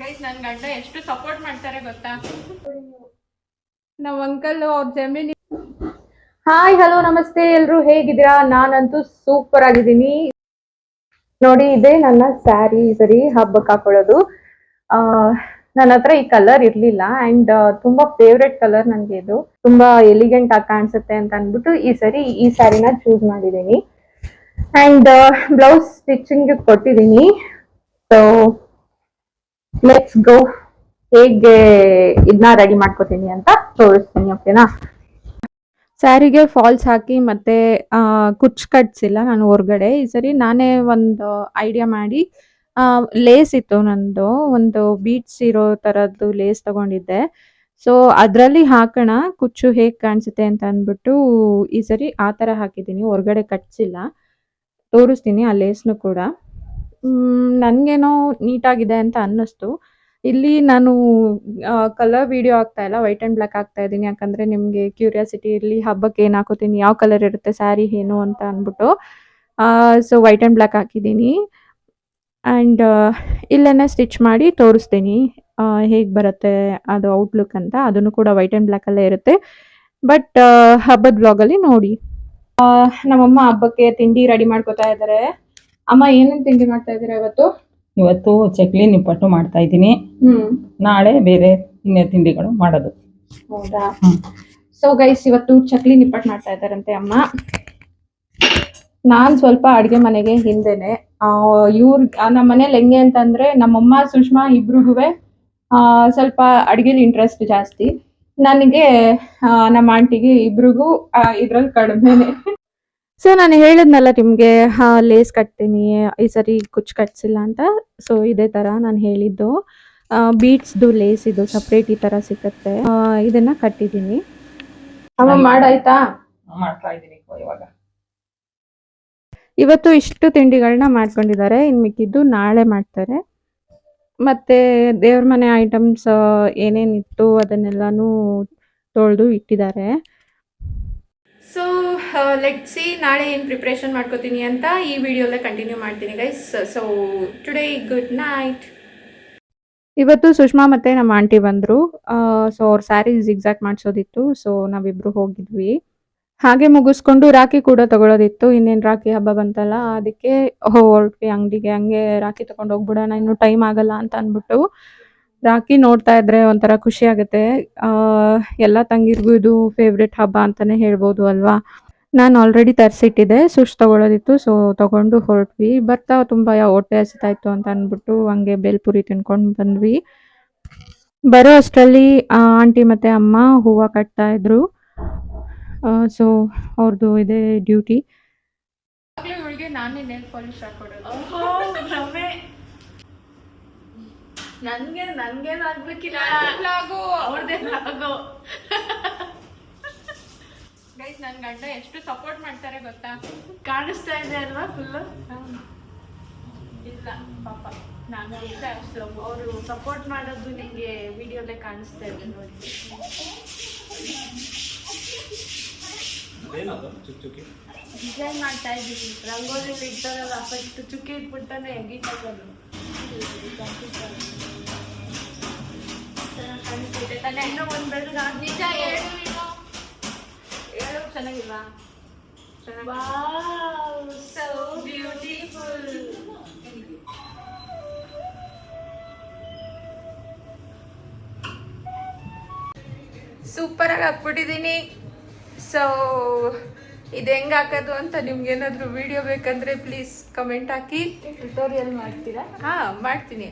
Guys ನನ್ ಗಂಡ ಎಷ್ಟು ಸಪೋರ್ಟ್ ಮಾಡ್ತಾರೆ ಗೊತ್ತಾ? ನಮ್ಮ ಅಂಕಲ್ ಅವ್ರ ಜಮೀನಿ ಹಾಯ್ ಹಲೋ ನಮಸ್ತೆ, ಎಲ್ರು ಹೇಗಿದ್ದೀರಾ? ನಾನಂತೂ ಸೂಪರ್ ಆಗಿದ್ದೀನಿ. ನೋಡಿ, ಇದೆ ನನ್ನ ಸ್ಯಾರಿ ಸರಿ ಹಬ್ಬಕ್ಕೆ ಹಾಕೊಳ್ಳೋದು. ನನ್ನ ಹತ್ರ ಈ ಕಲರ್ ಇರ್ಲಿಲ್ಲ ಅಂಡ್ ತುಂಬಾ ಫೇವ್ರೆಟ್ ಕಲರ್ ನನಗೆ ಇದು. ತುಂಬಾ ಎಲಿಗೆಂಟ್ ಆಗಿ ಕಾಣಿಸುತ್ತೆ ಅಂತ ಅಂದ್ಬಿಟ್ಟು ಈ ಸರಿ ಈ ಸ್ಯಾರಿನ ಚೂಸ್ ಮಾಡಿದ್ದೀನಿ. ಅಂಡ್ ಬ್ಲೌಸ್ ಸ್ಟಿಚಿಂಗ್ ಕೊಟ್ಟಿದ್ದೀನಿ. ಸೊ ಲೆಟ್ಸ್ ಗೋ ಹೇಗೆ ಇದನ್ನ ರೆಡಿ ಮಾಡ್ಕೋತೀನಿ ಅಂತ ತೋರಿಸ್ತೀನಿ ಓಕೆನಾ ಸ್ಯಾರಿಗೆ ಫಾಲ್ಸ್ ಹಾಕಿ ಮತ್ತೆ ಕುಚ್ ಕಟ್ಸಿಲ್ಲ ನಾನು ಹೊರಗಡೆ. ಈ ಸರಿ ನಾನೇ ಒಂದು ಐಡಿಯಾ ಮಾಡಿ ಲೇಸ್ ಇತ್ತು ನಂದು. ಒಂದು ಬೀಟ್ಸ್ ಇರೋ ಥರದ್ದು ಲೇಸ್ ತಗೊಂಡಿದ್ದೆ. ಸೊ ಅದರಲ್ಲಿ ಹಾಕೋಣ. ಕುಚ್ಚು ಹೇಗೆ ಕಾಣಿಸುತ್ತೆ ಅಂತ ಅಂದ್ಬಿಟ್ಟು ಈ ಸರಿ ಆ ಥರ ಹಾಕಿದ್ದೀನಿ. ಹೊರಗಡೆ ಕಟ್ಸಿಲ್ಲ ತೋರಿಸ್ತೀನಿ ಆ ಲೇಸ್ನು ಕೂಡ. ನನಗೇನೋ ನೀಟಾಗಿದೆ ಅಂತ ಅನ್ನಿಸ್ತು. ಇಲ್ಲಿ ನಾನು ಕಲರ್ ವಿಡಿಯೋ ಆಗ್ತಾ ಇಲ್ಲ ವೈಟ್ ಆ್ಯಂಡ್ ಬ್ಲ್ಯಾಕ್ ಆಗ್ತಾ ಇದ್ದೀನಿ. ಯಾಕಂದರೆ ನಿಮಗೆ ಕ್ಯೂರಿಯಾಸಿಟಿ ಇರಲಿ, ಹಬ್ಬಕ್ಕೆ ಏನು ಹಾಕೋತೀನಿ, ಯಾವ ಕಲರ್ ಇರುತ್ತೆ ಸ್ಯಾರಿ ಏನು ಅಂತ ಅಂದ್ಬಿಟ್ಟು. ಸೊ ವೈಟ್ ಆ್ಯಂಡ್ ಬ್ಲ್ಯಾಕ್ ಹಾಕಿದ್ದೀನಿ. ಆ್ಯಂಡ್ ಇಲ್ಲೇ ಸ್ಟಿಚ್ ಮಾಡಿ ತೋರಿಸ್ತೀನಿ ಹೇಗೆ ಬರುತ್ತೆ ಅದು ಔಟ್ಲುಕ್ ಅಂತ. ಅದನ್ನು ಕೂಡ ವೈಟ್ ಆ್ಯಂಡ್ ಬ್ಲ್ಯಾಕಲ್ಲೇ ಇರುತ್ತೆ. ಬಟ್ ಹಬ್ಬದ ಬ್ಲಾಗಲ್ಲಿ ನೋಡಿ. ನಮ್ಮಮ್ಮ ಹಬ್ಬಕ್ಕೆ ತಿಂಡಿ ರೆಡಿ ಮಾಡ್ಕೋತಾ ಇದ್ದಾರೆ ಅಮ್ಮ ಏನೇನ್ ತಿಂಡಿ ಮಾಡ್ತಾ ಇದ್ದೀರಾ ಇವತ್ತು? ಇವತ್ತು ಚಕ್ಲಿ ನಿಪ್ಪಟ್ಟು ಮಾಡ್ತಾ ಇದ್ದೀನಿ. ಹ್ಮ್. ನಾಳೆ ಬೇರೆ ಇನ್ನೇ ತಿಂಡಿಗಳು ಮಾಡೋದು. ಹೌದಾ? ಹ್ಮ್. ಸೊ ಗೈಸ್ ಇವತ್ತು ಚಕ್ಲಿ ನಿಪ್ಪಟ್ಟು ಮಾಡ್ತಾ ಇದ್ದಾರಂತೆ ಅಮ್ಮ. ನಾನ್ ಸ್ವಲ್ಪ ಅಡ್ಗೆ ಮನೆಗೆ ಹಿಂದೆನೆ. ಇವ್ರ ನಮ್ಮ ಮನೇಲಿ ಹೆಂಗೆ ಅಂತಂದ್ರೆ ನಮ್ಮಮ್ಮ ಸುಷ್ಮಾ ಇಬ್ರಿಗೂ ಸ್ವಲ್ಪ ಅಡ್ಗೆಲಿ ಇಂಟ್ರೆಸ್ಟ್ ಜಾಸ್ತಿ. ನನಗೆ ಆ, ನಮ್ಮ ಆಂಟಿಗೆ ಇಬ್ರಿಗೂ ಇದ್ರಲ್ಲಿ ಕಡಿಮೆನೆ. ಸೊ ನಾನು ಹೇಳಿದ್ನಲ್ಲ ನಿಮಗೆ ಲೇಸ್ ಕಟ್ತೀನಿ ಈ ಸರಿ ಕುಚ್ ಕಟ್ಸಿಲ್ಲ ಅಂತ. ಸೊ ಇದೇ ತರ ನಾನು ಹೇಳಿದ್ದು. ಬೀಟ್ಸ್ದು ಲೇಸ್ ಇದು ಸಪ್ರೇಟ್ ಈ ತರ ಸಿಗುತ್ತೆ. ಆ, ಇದನ್ನ ಕಟ್ಟಿದ್ದೀನಿ. ಅಮ್ಮ ಮಾಡಾಯ್ತಾ? ಮಾಡ್ತಾ ಇದ್ದೀನಿ ಇವಾಗ. ಇವತ್ತು ಇಷ್ಟು ತಿಂಡಿಗಳನ್ನ ಮಾಡ್ಕೊಂಡಿದ್ದಾರೆ. ಇನ್ನು ಮಿಕ್ಕಿದ್ದು ನಾಳೆ ಮಾಡ್ತಾರೆ. ಮತ್ತೆ ದೇವ್ರ ಮನೆ ಐಟಮ್ಸ್ ಏನೇನಿತ್ತು ಅದನ್ನೆಲ್ಲಾನು ತೊಳೆದು ಇಟ್ಟಿದ್ದಾರೆ. ಸೊ ಲೆಟ್ ಸಿ ನಾಳೆ ಏನು ಪ್ರಿಪ್ರೇಷನ್ ಮಾಡ್ಕೋತೀನಿ ಅಂತ ಈ ವಿಡಿಯೋಲ್ಲೇ ಕಂಟಿನ್ಯೂ ಮಾಡ್ತೀನಿ guys so today good night ಇವತ್ತು ಸುಷ್ಮಾ ಮತ್ತೆ ನಮ್ಮ ಆಂಟಿ ಬಂದರು. ಸೊ ಅವ್ರ ಸ್ಯಾರಿ ಎಕ್ಸಾಕ್ಟ್ ಮಾಡಿಸೋದಿತ್ತು. ಸೊ ನಾವಿಬ್ರು ಹೋಗಿದ್ವಿ. ಹಾಗೆ ಮುಗಿಸ್ಕೊಂಡು ರಾಖಿ ಕೂಡ ತಗೊಳ್ಳೋದಿತ್ತು ಇನ್ನೇನು ರಾಖಿ ಹಬ್ಬ ಬಂತಲ್ಲ, ಅದಕ್ಕೆ ಹೊರಟ್ವಿ ಅಂಗಡಿಗೆ. ಹಂಗೆ ರಾಖಿ ತಗೊಂಡು ಹೋಗ್ಬಿಡೋಣ, ಇನ್ನೂ ಟೈಮ್ ಆಗಲ್ಲ ಅಂತ ಅಂದ್ಬಿಟ್ಟು. ರಾಖಿ ನೋಡ್ತಾ ಇದ್ರೆ ಒಂಥರ ಖುಷಿ ಆಗುತ್ತೆ. ಆ, ಎಲ್ಲ ತಂಗಿರ್ಗೂ ಇದು ಫೇವ್ರೆಟ್ ಹಬ್ಬ ಅಂತಾನೆ ಹೇಳ್ಬೋದು ಅಲ್ವಾ? ನಾನು ಆಲ್ರೆಡಿ ತರಿಸಿಟ್ಟಿದ್ದೆ ಸುಶ್ ತಗೊಳ್ಳೋದಿತ್ತು ಸೊ ತಗೊಂಡು ಹೊರಟ್ವಿ. ಬರ್ತಾ ತುಂಬ ಹೊಟ್ಟೆ ಹಸಿತಾ ಇತ್ತು ಅಂತ ಅಂದ್ಬಿಟ್ಟು ಹಂಗೆ ಬೇಲ್ಪುರಿ ತಿನ್ಕೊಂಡು ಬಂದ್ವಿ. ಬರೋ ಅಷ್ಟರಲ್ಲಿ ಆಂಟಿ ಮತ್ತೆ ಅಮ್ಮ ಹೂವು ಕಟ್ತಾ ಇದ್ರು. ಸೊ ಅವ್ರದ್ದು ಇದೆ ಡ್ಯೂಟಿ ನಾನು ನನ್ಗೆ ನನ್ಗೇನು ಆಗ್ಬೇಕಿಲ್ಲ ಬ್ಲಾಗು ಅವ್ರದೇ ಲಾಗೋ ಗೈಸ್ ನನ್ನ ಗಂಡ ಎಷ್ಟು ಸಪೋರ್ಟ್ ಮಾಡ್ತಾರೆ ಗೊತ್ತಾ? ಕಾಣಿಸ್ತಾ ಇದೆ ಅಲ್ವಾ ಫುಲ್ ಇಲ್ಲ ಪಾಪ. ನಾನು ಇಲ್ಲ ಅಷ್ಟು. ಅವರು ಸಪೋರ್ಟ್ ಮಾಡೋದು ನಿಮಗೆ ವಿಡಿಯೋಲ್ಲೇ ಕಾಣಿಸ್ತಾ ಇದೆ ನೋಡಿ. ಡಿಸೈನ್ ಮಾಡ್ತಾ ಇದ್ದೀನಿ ರಂಗೋಲಿ ಇಡ್ತಾರಲ್ಲ ಫಸ್ಟ್ ಚುಕ್ಕಿ ಇಟ್ಬಿಡ್ತಾನೆ ಕಾಣಿಸ್ತೈತೆ ತಾನೆ ಇನ್ನೂ ಒಂದು ಬೆಳೆದು ನಾನು ನಿಜ ಹೇಳು ನೀನು. ಹೇಳು ಚೆನ್ನಾಗಿಲ್ವಾ? ಸೊ ಬ್ಯೂಟಿಫುಲ್ ಸೂಪರಾಗಿ ಹಾಕ್ಬಿಟ್ಟಿದ್ದೀನಿ ಸೊ ಇದು ಹೆಂಗೆ ಹಾಕೋದು ಅಂತ ನಿಮ್ಗೇನಾದರೂ ವಿಡಿಯೋ ಬೇಕಂದ್ರೆ ಪ್ಲೀಸ್ ಕಮೆಂಟ್ ಹಾಕಿ. ಟ್ಯುಟೋರಿಯಲ್ ಮಾಡ್ತೀರಾ? ಹಾಂ ಮಾಡ್ತೀನಿ.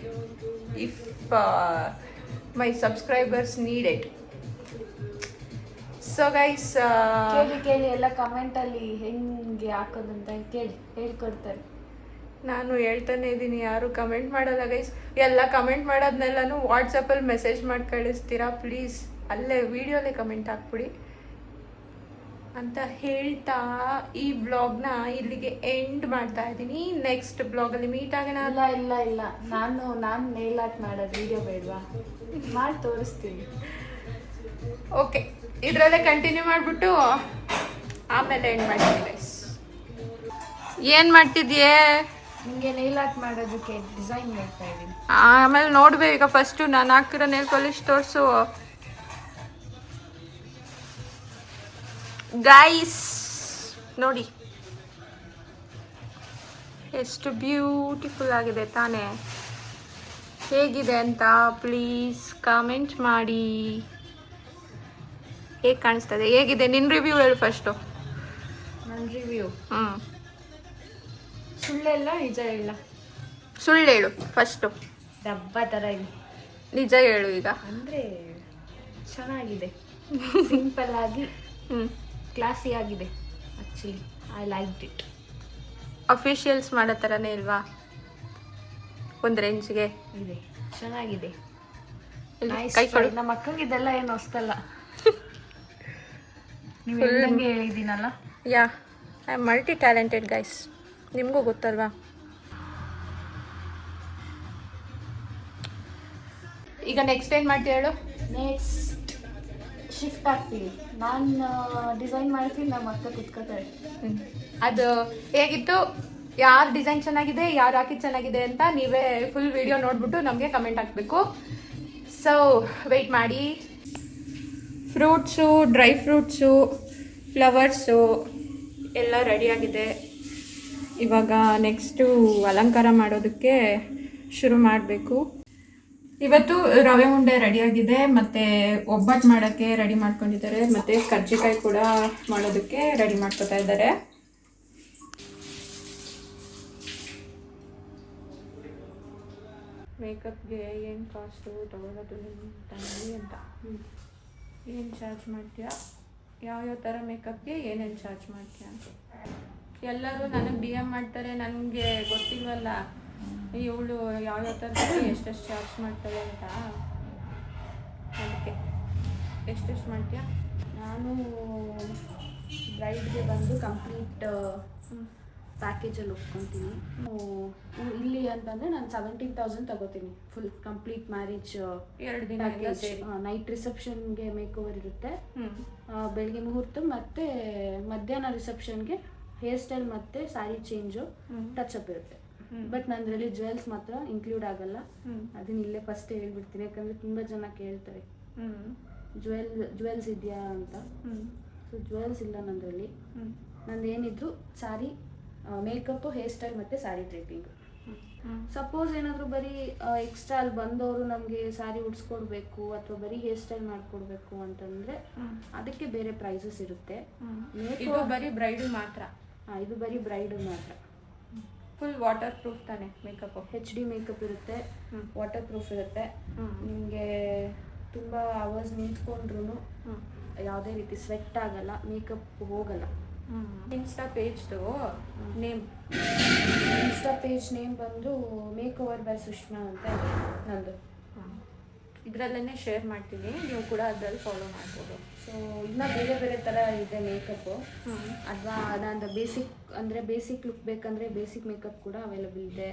If my subscribers need it so guys ಕೇಳಿ ಕೇಳಿ ಎಲ್ಲ ಕಮೆಂಟಲ್ಲಿ ಹೆಂಗೆ ಹಾಕೋದು ಅಂತ ಕೇಳಿ ಹೇಳ್ಕೊಡ್ತಾರೆ. ನಾನು ಹೇಳ್ತಾನೆ ಇದ್ದೀನಿ ಯಾರು ಕಮೆಂಟ್ ಮಾಡಲ್ಲ ಗೈಸ್ ಎಲ್ಲ ಕಮೆಂಟ್ ಮಾಡೋದನ್ನೆಲ್ಲನೂ ವಾಟ್ಸಪ್ಪಲ್ಲಿ ಮೆಸೇಜ್ ಮಾಡಿ ಕಳಿಸ್ತೀರಾ ಪ್ಲೀಸ್ ಅಲ್ಲೇ ವಿಡಿಯೋಲೇ ಕಮೆಂಟ್ ಹಾಕ್ಬಿಡಿ. ಅಂತ ಹೇಳ್ತಾ ಈ ಬ್ಲಾಗ್ನ ಇಲ್ಲಿಗೆ ಎಂಡ್ ಮಾಡ್ತಾ ಇದ್ದೀನಿ ನೆಕ್ಸ್ಟ್ ಬ್ಲಾಗಲ್ಲಿ ಮೀಟ್ ಆಗೋಣ. ಇಲ್ಲ ಇಲ್ಲ ಇಲ್ಲ. ನಾನು ನಾನು ಮೇಲ್ ಆಟ್ ಮಾಡೋದು ವಿಡಿಯೋ ಬೇಡವಾ? ಮಾಡಿ ತೋರಿಸ್ತೀನಿ. ಓಕೆ ಇದರಲ್ಲೇ ಕಂಟಿನ್ಯೂ ಮಾಡಿಬಿಟ್ಟು ಆಮೇಲೆ ಎಂಡ್ ಮಾಡ್ತೀನಿ. ಗೈಸ್ ಏನು ಮಾಡ್ತಿದ್ಯೇ? ನಿಮಗೆ ನೈಲ್ ಆರ್ಟ್ ಮಾಡೋದಕ್ಕೆ ಡಿಸೈನ್ ಮಾಡ್ತಾ ಇದ್ದೀನಿ. ಆಮೇಲೆ ನೋಡ್ಬೇಕು ಈಗ ಫಸ್ಟು ನಾನು ಹಾಕಿರೋ ನೇಲ್ ಪಾಲಿಶ್ ತೋರಿಸು. ಗೈಸ್ ನೋಡಿ. ಎಷ್ಟು ಬ್ಯೂಟಿಫುಲ್ ಆಗಿದೆ ತಾನೇ. ಹೇಗಿದೆ ಅಂತ ಪ್ಲೀಸ್ ಕಾಮೆಂಟ್ ಮಾಡಿ. ಹೇಗೆ ಕಾಣಿಸ್ತದೆ? ಹೇಗಿದೆ? ನಿನ್ನ ರಿವ್ಯೂ ಹೇಳು ಫಸ್ಟು ನನ್ನ ರಿವ್ಯೂ ಹ್ಞೂ ಸುಳ್ಳೆಲ್ಲ ನಿಜ ಇಲ್ಲ ಸುಳ್ಳು ಹೇಳು ಫಸ್ಟು ಡಬ್ಬ ಥರ ಇದೆ. ನಿಜ ಹೇಳು ಈಗ. ಅಂದರೆ ಚೆನ್ನಾಗಿದೆ. ಸಿಂಪಲ್ ಆಗಿ ಹ್ಞೂ ಕ್ಲಾಸಿ ಆಗಿದೆ actually I like it officials ಮಾಡೋ ಥರನೇ ಇಲ್ವಾ? ಒಂದು ರೇಂಜ್ಗೆ. ಇದೆ. ಚೆನ್ನಾಗಿದೆ. ಕೈ ಕೊಡು. ನಮ್ಮ ಅಕ್ಕಂಗೆ ಇದೆಲ್ಲ ಏನು ಹೊಸ್ತಲ್ಲ ನೀವು ಹೇಳ್ದಂಗೆ ಹೇಳಿದ್ದೀನಲ್ಲ? Yeah I am multi talented guys ನಿಮಗೂ ಗೊತ್ತಲ್ವಾ? ಈಗ ನೆಕ್ಸ್ಟ್ ಏನು ಮಾಡ್ತೀವಿ ಹೇಳು? ನೆಕ್ಸ್ಟ್ ಶಿಫ್ಟ್ ಆಗ್ತೀವಿ ನಾನು ಡಿಸೈನ್ ಮಾಡ್ತೀನಿ ನಮ್ಮ ಅಕ್ಕ ಕುತ್ಕೋತಾರೆ ಅದು ಹೇಗಿತ್ತು? ಯಾರ ಡಿಸೈನ್ ಚೆನ್ನಾಗಿದೆ, ಯಾರು ಹಾಕಿದ್ ಚೆನ್ನಾಗಿದೆ ಅಂತ ನೀವೇ ಫುಲ್ ವಿಡಿಯೋ ನೋಡ್ಬಿಟ್ಟು ನಮಗೆ ಕಮೆಂಟ್ ಹಾಕಬೇಕು. ಸೊ ವೆಯ್ಟ್ ಮಾಡಿ. ಫ್ರೂಟ್ಸು ಡ್ರೈ ಫ್ರೂಟ್ಸು ಫ್ಲವರ್ಸು ಎಲ್ಲ ರೆಡಿಯಾಗಿದೆ ಇವಾಗ ನೆಕ್ಸ್ಟು ಅಲಂಕಾರ ಮಾಡೋದಕ್ಕೆ ಶುರು ಮಾಡಬೇಕು. ಇವತ್ತು ರವೆ ಉಂಡೆ ರೆಡಿಯಾಗಿದೆ ಮತ್ತು ಒಬ್ಬಟ್ಟು ಮಾಡೋಕ್ಕೆ ರೆಡಿ ಮಾಡ್ಕೊಂಡಿದ್ದಾರೆ, ಮತ್ತು ಕರ್ಜಿಕಾಯಿ ಕೂಡ ಮಾಡೋದಕ್ಕೆ ರೆಡಿ ಮಾಡ್ಕೊತಾ ಇದ್ದಾರೆ. ಮೇಕಪ್ಗೆ ಏನು ಕಾಸ್ಟು ತೊಗೊಳೋದು ನಿಮ್ಮ ತಂಗಿ ಅಂತ. ಏನು ಚಾರ್ಜ್ ಮಾಡ್ತೀಯಾ? ಯಾವ್ಯಾವ ಥರ ಮೇಕಪ್ಗೆ ಏನೇನು ಚಾರ್ಜ್ ಮಾಡ್ತೀಯಾ ಅಂತ. ಎಲ್ಲರೂ ನನಗೆ ಬಿ ಎಂ ಮಾಡ್ತಾರೆ ನನಗೆ ಗೊತ್ತಿಲ್ವಲ್ಲ. ಇವಳು ಯಾವ್ಯಾವ ಥರ ಎಷ್ಟೆಷ್ಟು ಚಾರ್ಜ್ ಮಾಡ್ತಾಳೆ ಅಂತ. ಅದಕ್ಕೆ. ಎಷ್ಟೆಷ್ಟು ಮಾಡ್ತೀಯಾ? ನಾನು ಬ್ರೈಡ್ಗೆ ಬಂದು ಕಂಪ್ಲೀಟ್ ಪ್ಯಾಕೇಜಲ್ಲಿ ಒಪ್ಕೊತೀನಿ. ಅಂತಂದರೆ ನಾನು ಸೆವೆಂಟೀನ್ ತೌಸಂಡ್ ತಗೋತೀನಿ. ಫುಲ್ ಕಂಪ್ಲೀಟ್ ಮ್ಯಾರೇಜ್ ಎರಡು ದಿನ ನೈಟ್ ರಿಸೆಪ್ಷನ್ಗೆ ಮೇಕ್ ಓವರ್ ಇರುತ್ತೆ. ಬೆಳಿಗ್ಗೆ ಮುಹೂರ್ತ ಮತ್ತೆ ಮಧ್ಯಾಹ್ನ ರಿಸೆಪ್ಷನ್ಗೆ ಹೇರ್ ಸ್ಟೈಲ್ ಮತ್ತೆ ಸ್ಯಾರಿ ಚೇಂಜು ಟಚ್ ಅಪ್ ಇರುತ್ತೆ. ಬಟ್ ನಂದ್ರಲ್ಲಿ ಜ್ಯುವೆಲ್ಸ್ ಮಾತ್ರ ಇನ್ಕ್ಲೂಡ್ ಆಗಲ್ಲ. ಅದನ್ನ ಇಲ್ಲೇ ಫಸ್ಟ್ ಹೇಳ್ಬಿಡ್ತೀನಿ. ಯಾಕಂದ್ರೆ ತುಂಬ ಜನ ಕೇಳ್ತಾರೆ. ಜುವೆಲ್ ಜುವೆಲ್ಸ್ ಜ್ಯುವೆಲ್ಸ್ ಇದೆಯಾ ಅಂತ. ಸೊ ಜ್ಯುವೆಲ್ಸ್ ಇಲ್ಲ ನಂದ್ರಲ್ಲಿ. ನಂದೇನಿದ್ರು ನಂದು ಏನಿದ್ರು ಸ್ಯಾರಿ ಮೇಕಪ್ಪು ಹೇರ್ ಸ್ಟೈಲ್ ಮತ್ತು ಸ್ಯಾರಿ ಡ್ರೇಪಿಂಗು ಹ್ಞೂ ಸಪೋಸ್ ಏನಾದರೂ ಬರೀ ಎಕ್ಸ್ಟ್ರಾ ಅಲ್ಲಿ ಬಂದವರು ನಮಗೆ ಸಾರಿ ಉಡ್ಸ್ಕೊಡ್ಬೇಕು ಅಥವಾ ಬರೀ ಹೇರ್ ಸ್ಟೈಲ್ ಮಾಡ್ಕೊಡ್ಬೇಕು ಅಂತಂದ್ರೆ ಅದಕ್ಕೆ ಬೇರೆ ಪ್ರೈಸಸ್ ಇರುತ್ತೆ. ಇದು ಬರೀ ಬ್ರೈಡ್ ಮಾತ್ರ. ಇದು ಬರೀ ಬ್ರೈಡ್ ಮಾತ್ರ. ಫುಲ್ ವಾಟರ್ ಪ್ರೂಫ್ ತಾನೆ ಮೇಕಪ್ ಹೆಚ್ ಡಿ ಮೇಕಪ್ ಇರುತ್ತೆ. ವಾಟರ್ ಪ್ರೂಫ್ ಇರುತ್ತೆ. ನಿಮಗೆ ತುಂಬ ಅವರ್ಸ್ ನಿಂತ್ಕೊಂಡ್ರು ಯಾವುದೇ ರೀತಿ ಸ್ವೆಟ್ ಆಗಲ್ಲ ಮೇಕಪ್ ಹೋಗಲ್ಲ. ಇನ್ಸ್ಟಾ ಪೇಜ್ದು ನೇಮ್ ಇನ್ಸ್ಟಾ ಪೇಜ್ ನೇಮ್ ಬಂದು ಮೇಕ್ ಓವರ್ ಬೈ ಸುಷ್ಮಾ ಅಂತ ಇದೆ ನಂದು. ಇದರಲ್ಲೇ ಶೇರ್ ಮಾಡ್ತೀನಿ. ನೀವು ಕೂಡ ಅದರಲ್ಲಿ ಫಾಲೋ ಮಾಡ್ಬೋದು. ಸೊ ಇನ್ನ ಬೇರೆ ಬೇರೆ ಥರ ಇದೆ ಮೇಕಪ್ಪು ಅಥವಾ ಅದಾದ ಬೇಸಿಕ್ ಅಂದರೆ ಬೇಸಿಕ್ ಲುಕ್ ಬೇಕಂದರೆ ಬೇಸಿಕ್ ಮೇಕಪ್ ಕೂಡ ಅವೈಲಬಲ್ ಇದೆ.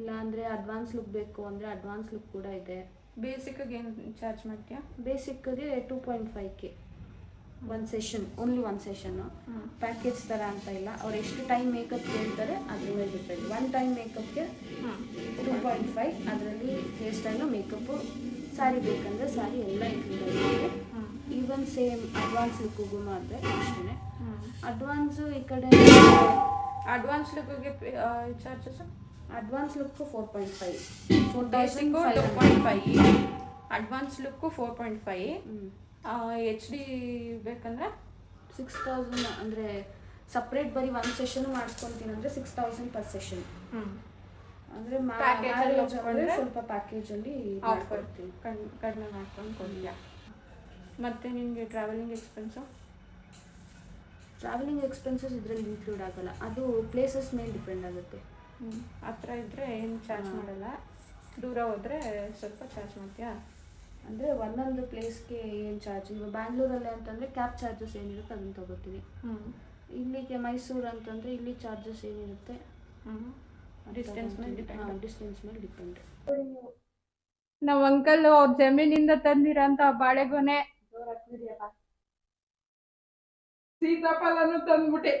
ಇಲ್ಲ ಅಂದರೆ ಅಡ್ವಾನ್ಸ್ ಲುಕ್ ಬೇಕು ಅಂದರೆ ಅಡ್ವಾನ್ಸ್ ಲುಕ್ ಕೂಡ ಇದೆ. ಬೇಸಿಕ್ಗೆ ಏನು ಚಾರ್ಜ್ ಮಾಡ್ತೀಯಾ? ಬೇಸಿಕ್ಗೆ two point five K one session only one session. Package ಥರ ಅಂತ ಇಲ್ಲ. ಅವ್ರು ಎಷ್ಟು ಟೈಮ್ ಮೇಕಪ್ ಕೇಳ್ತಾರೆ ಅದ್ರ ಮೇಲೆ ಡಿಪೆಂಡ್ ಒನ್ ಟೈಮ್ ಮೇಕಪ್ಗೆ ಟೂ ಪಾಯಿಂಟ್ ಫೈವ್ ಅದರಲ್ಲಿ ಹೇರ್ ಸ್ಟೈಲು ಮೇಕಪ್ಪು ಸ್ಯಾರಿ ಬೇಕಂದರೆ ಸ್ಯಾರಿ ಎಲ್ಲ ಇನ್ಕ್ಲೂಡ್ ಆಗಿದೆ ಹ್ಮ್ ಈವನ್ ಸೇಮ್ ಅಡ್ವಾನ್ಸ್ ಲುಕ್ಕಿಗೂ ಮಾತ್ರ ಅಷ್ಟೇ ಅಡ್ವಾನ್ಸು ಈ ಕಡೆ advance ಲುಕ್ಗೆ charges advance look four point five four basic two point five advance look four point five H D ಬೇಕಂದ್ರೆ ಸಿಕ್ಸ್ ತೌಸಂಡ್ ಅಂದರೆ ಸಪ್ರೇಟ್ ಬರೀ ಒನ್ ಸೆಷನ್ ಮಾಡಿಸ್ಕೊತೀನಿ ಅಂದರೆ ಸಿಕ್ಸ್ ತೌಸಂಡ್ ಪರ್ ಸೆಷನ್ ಅಂದರೆ ಸ್ವಲ್ಪ ಪ್ಯಾಕೇಜಲ್ಲಿ ಕಣ್ಣು ಕಡಿಮೆ ಮಾಡ್ಕೊಂಡು ಕೊಡ್ತೀಯಾ. ಮತ್ತು ನಿಮಗೆ ಟ್ರಾವೆಲಿಂಗ್ ಎಕ್ಸ್ಪೆನ್ಸು ಟ್ರಾವೆಲಿಂಗ್ ಎಕ್ಸ್ಪೆನ್ಸಸ್ ಇದರಲ್ಲಿ ಇನ್ಕ್ಲೂಡ್ ಆಗೋಲ್ಲ. ಅದು ಪ್ಲೇಸಸ್ ಮೇಲೆ ಡಿಪೆಂಡ್ ಆಗುತ್ತೆ. ಹ್ಞೂ ಹತ್ರ ಇದ್ದರೆ ಏನು ಚಾರ್ಜ್ ಮಾಡಲ್ಲ. ದೂರ ಹೋದರೆ ಸ್ವಲ್ಪ ಚಾರ್ಜ್ ಮಾಡ್ತೀಯಾ? ಅಂದರೆ ಒಂದೊಂದು ಪ್ಲೇಸ್ಗೆ ಏನು ಚಾರ್ಜ್ ಇವಾಗ ಬ್ಯಾಂಗ್ಳೂರಲ್ಲಿ ಅಂತಂದರೆ ಕ್ಯಾಬ್ ಚಾರ್ಜಸ್ ಏನಿರುತ್ತೆ ಅದನ್ನು ತಗೋತೀವಿ. ಇಲ್ಲಿಗೆ ಮೈಸೂರು ಅಂತಂದರೆ ಇಲ್ಲಿ ಚಾರ್ಜಸ್ ಏನಿರುತ್ತೆ? ಡಿಸ್ಟೆನ್ಸ್ ಮೇಲೆ ಡಿಸ್ಟೆನ್ಸ್ ಮೇಲೆ ಡಿಪೆಂಡ್ ನಾವು. ಅಂಕಲ್ ಅವ್ರ ಜಮೀನಿಂದ ತಂದಿರೋಂಥ ಬಾಳೆಗೊನೆ ಸೀತಾಫಲನು ತಂದ್ಬಿಟ್ಟೆ.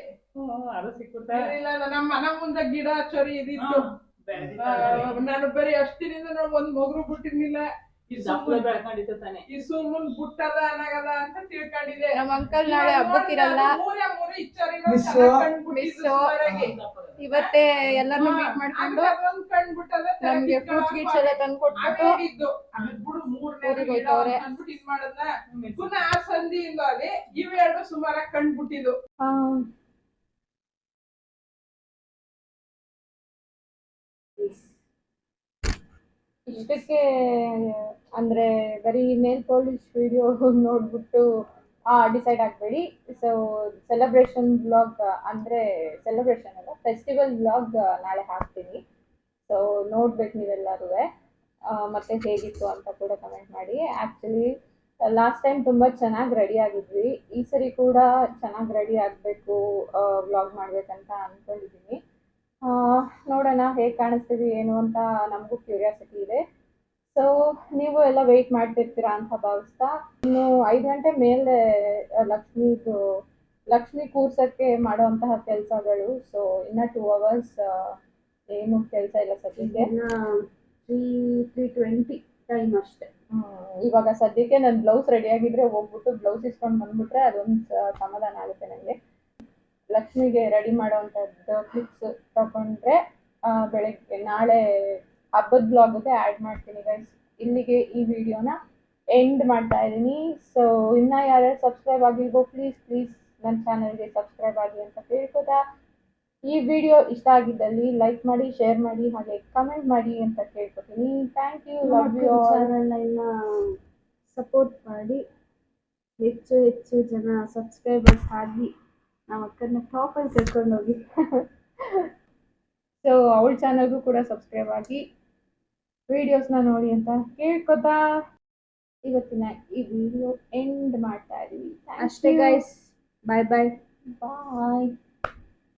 ನಮ್ಮ ಮನೆ ಮುಂದೆ ಗಿಡ ಚೊರಿ ಇದಿತ್ತು. ನಾನು ಬರೀ ಅಷ್ಟಿನಿಂದ ನಾವು ಒಂದ್ ಮಗರು ಬಿಟ್ಟಿರ್ಲಿಲ್ಲ. ಈ ಸುಮ್ಮನೆ. ಬುಟ್ಟದ ಅನಾಗದ ಅಂತ ತಿಳ್ಕೊಂಡಿದ್ದೆ ನಮ್ಮ ಅಂಕಲ್ ನಾಳೆ ಹಬ್ಬಕ್ಕಿರಲ್ಲ. ಮೂರೇ ಮೂರು ಇಚ್ಚರಿಗಳು ಇವತ್ತೇ ಎಲ್ಲರನ್ನು ಮೀಟ್ ಮಾಡ್ಕೊಂಡು ನಮ್ಗೆ ಫ್ರೂಟ್ಸ್ ಗಿಟ್ಸ್ ಎಲ್ಲ ತಂದು ಕೊಟ್ಬಿಟ್ಟು ಊರಿಗ್ ಹೋಯ್ತವ್ರೆ. ಅಂದ್ಬಿಟ್ಟು ಇದ್ ಮಾಡದ್ನ. ಪುನಃ ಆ ಸಂಧಿಯಿಂದ ಅಲ್ಲಿ ಇವೆರಡು ಸುಮಾರಾಗಿ ಕಂಡ್ಬಿಟ್ಟಿದ್ದು. ಆ, ಇಷ್ಟಕ್ಕೆ ಅಂದ್ರೆ ಬರೀ ಮೇಲ್ ಪಾಲಿಶ್ ವಿಡಿಯೋ ನೋಡ್ಬಿಟ್ಟು ಡಿಸೈಡ್ ಆಗಬೇಡಿ. ಸೊ ಸೆಲೆಬ್ರೇಷನ್ ಬ್ಲಾಗ್ ಅಂದ್ರೆ ಸೆಲೆಬ್ರೇಷನ್ ಅಲ್ಲ ಫೆಸ್ಟಿವಲ್ ಬ್ಲಾಗ್ ನಾಳೆ ಹಾಕ್ತೀನಿ. ಸೊ ನೋಡ್ಬೇಕು ನೀವೆಲ್ಲರೂ ಮತ್ತೆ ಹೇಗಿತ್ತು ಅಂತ ಕೂಡ ಕಮೆಂಟ್ ಮಾಡಿ. ಆ್ಯಕ್ಚುಲಿ ಲಾಸ್ಟ್ ಟೈಮ್ ತುಂಬ ಚೆನ್ನಾಗಿ ರೆಡಿ ಆಗಿದ್ವಿ. ಈ ಸರಿ ಕೂಡ ಚೆನ್ನಾಗಿ ರೆಡಿ ಆಗಬೇಕು ವ್ಲಾಗ್ ಮಾಡಬೇಕಂತ ಅಂದ್ಕೊಂಡಿದ್ದೀನಿ ನೋಡೋಣ ಹೇಗೆ ಕಾಣಿಸ್ತೀವಿ ಏನು ಅಂತ ನಮಗೂ ಕ್ಯೂರಿಯಾಸಿಟಿ ಇದೆ. ಸೊ ನೀವು ಎಲ್ಲ ವೆಯ್ಟ್ ಮಾಡ್ತಿರ್ತೀರಾ ಅಂತ ಭಾವಿಸ್ತಾ ಇನ್ನು ಐದು ಗಂಟೆ ಮೇಲೆ ಆ, ಲಕ್ಷ್ಮೀದು ಲಕ್ಷ್ಮಿ ಕೂರ್ಸೋಕ್ಕೆ ಮಾಡುವಂತಹ ಕೆಲಸಗಳು. ಸೊ ಇನ್ನು ಟೂ ಅವರ್ಸ್ ಏನು ಕೆಲಸ ಇಲ್ಲ ಸದ್ಯಕ್ಕೆ. ತ್ರೀ ತ್ರೀ ಟ್ವೆಂಟಿ ಟೈಮ್ ಅಷ್ಟೇ. ಇವಾಗ ಸದ್ಯಕ್ಕೆ ನನ್ನ ಬ್ಲೌಸ್ ರೆಡಿ ಆಗಿದ್ರೆ ಹೋಗ್ಬಿಟ್ಟು ಬ್ಲೌಸ್ ಇಸ್ಕೊಂಡು ಬಂದ್ಬಿಟ್ರೆ ಅದೊಂದು ಸಮಾಧಾನ ಆಗುತ್ತೆ ನನಗೆ ಲಕ್ಷ್ಮಿಗೆ ರೆಡಿ ಮಾಡೋವಂಥದ್ದು ಕ್ಲಿಪ್ಸ್ ತಗೊಂಡ್ರೆ ಆ, ಬೆಳಗ್ಗೆ ನಾಳೆ ಹಬ್ಬದ ಬ್ಲಾಗ್ಗೆ ಆ್ಯಡ್ ಮಾಡ್ತೀನಿ ಗೈಸ್ ಇಲ್ಲಿಗೆ ಈ ವಿಡಿಯೋನ ಎಂಡ್ ಮಾಡ್ತಾ ಇದ್ದೀನಿ. ಸೊ ಇನ್ನು ಯಾರ್ಯಾರು ಸಬ್ಸ್ಕ್ರೈಬ್ ಆಗಿಲ್ವೋ ಪ್ಲೀಸ್ ಪ್ಲೀಸ್ ನನ್ನ ಚಾನಲ್ಗೆ ಸಬ್ಸ್ಕ್ರೈಬ್ ಆಗಿ ಅಂತ ಕೇಳ್ಕೊತಾ ಈ ವಿಡಿಯೋ ಇಷ್ಟ ಆಗಿದ್ದಲ್ಲಿ ಲೈಕ್ ಮಾಡಿ ಶೇರ್ ಮಾಡಿ ಹಾಗೆ ಕಮೆಂಟ್ ಮಾಡಿ ಅಂತ ಕೇಳ್ಕೊತೀನಿ. ಥ್ಯಾಂಕ್ ಯು ಲವ್ ಯು ಚಾನಲ್ನ ಸಪೋರ್ಟ್ ಮಾಡಿ ಹೆಚ್ಚು ಹೆಚ್ಚು ಜನ ಸಬ್ಸ್ಕ್ರೈಬರ್ಸ್ ಆಗಿ ನಮ್ಮ ಅಕ್ಕನ ಟಾಪಲ್ಲಿ ಕರ್ಕೊಂಡು ಹೋಗಿ. ಸೊ ಅವಳ ಚಾನಲ್ಗೂ ಕೂಡ ಸಬ್ಸ್ಕ್ರೈಬ್ ಆಗಿ ವಿಡಿಯೋಸ್ನ ನೋಡಿ ಅಂತ ಕೇಳ್ಕೊತಾ ಇವತ್ತಿನ ಈ ವಿಡಿಯೋ ಎಂಡ್ ಮಾಡ್ತಾ ಇದೀವಿ ಅಷ್ಟೇ ಗೈಸ್ ಬಾಯ್ ಬಾಯ್ ಬಾಯ್